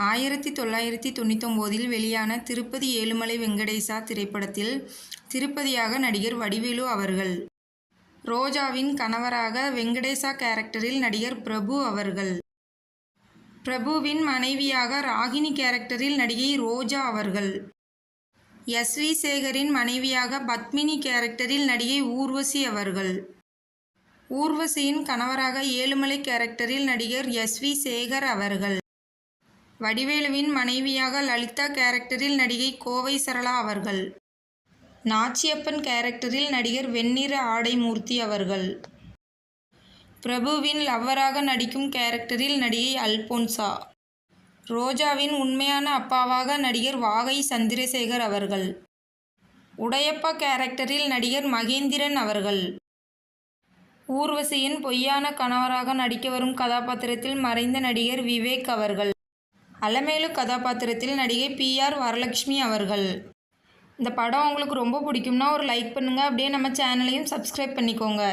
ஆயிரத்தி தொள்ளாயிரத்தி தொண்ணூத்தொம்போதில் வெளியான திருப்பதி ஏழுமலை வெங்கடேசா திரைப்படத்தில் திருப்பதியாக நடிகர் வடிவேலு அவர்கள். ரோஜாவின் கணவராக வெங்கடேசா கேரக்டரில் நடிகர் பிரபு அவர்கள். பிரபுவின் மனைவியாக ராகினி கேரக்டரில் நடிகை ரோஜா அவர்கள். எஸ். வி சேகரின் மனைவியாக பத்மினி கேரக்டரில் நடிகை ஊர்வசி அவர்கள். ஊர்வசியின் கணவராக ஏழுமலை கேரக்டரில் நடிகர் எஸ். வி சேகர் அவர்கள். வடிவேலுவின் மனைவியாக லலிதா கேரக்டரில் நடிகை கோவை சரளா அவர்கள். நாச்சியப்பன் கேரக்டரில் நடிகர் வெண்ணிற ஆடைமூர்த்தி அவர்கள். பிரபுவின் லவ்வராக நடிக்கும் கேரக்டரில் நடிகை அல்போன்சா. ரோஜாவின் உண்மையான அப்பாவாக நடிகர் வாகை சந்திரசேகர் அவர்கள். உடையப்பா கேரக்டரில் நடிகர் மகேந்திரன் அவர்கள். ஊர்வசியின் பொய்யான கணவராக நடிக்க வரும் கதாபாத்திரத்தில் மறைந்த நடிகர் விவேக் அவர்கள். அலமேலு கதாபாத்திரத்தில் நடிகை பி ஆர் வரலட்சுமி அவர்கள். இந்த படம் உங்களுக்கு ரொம்ப பிடிக்கும்னா ஒரு லைக் பண்ணுங்கள் அப்படியே நம்ம சேனலையும் சப்ஸ்கிரைப் பண்ணிக்கோங்க.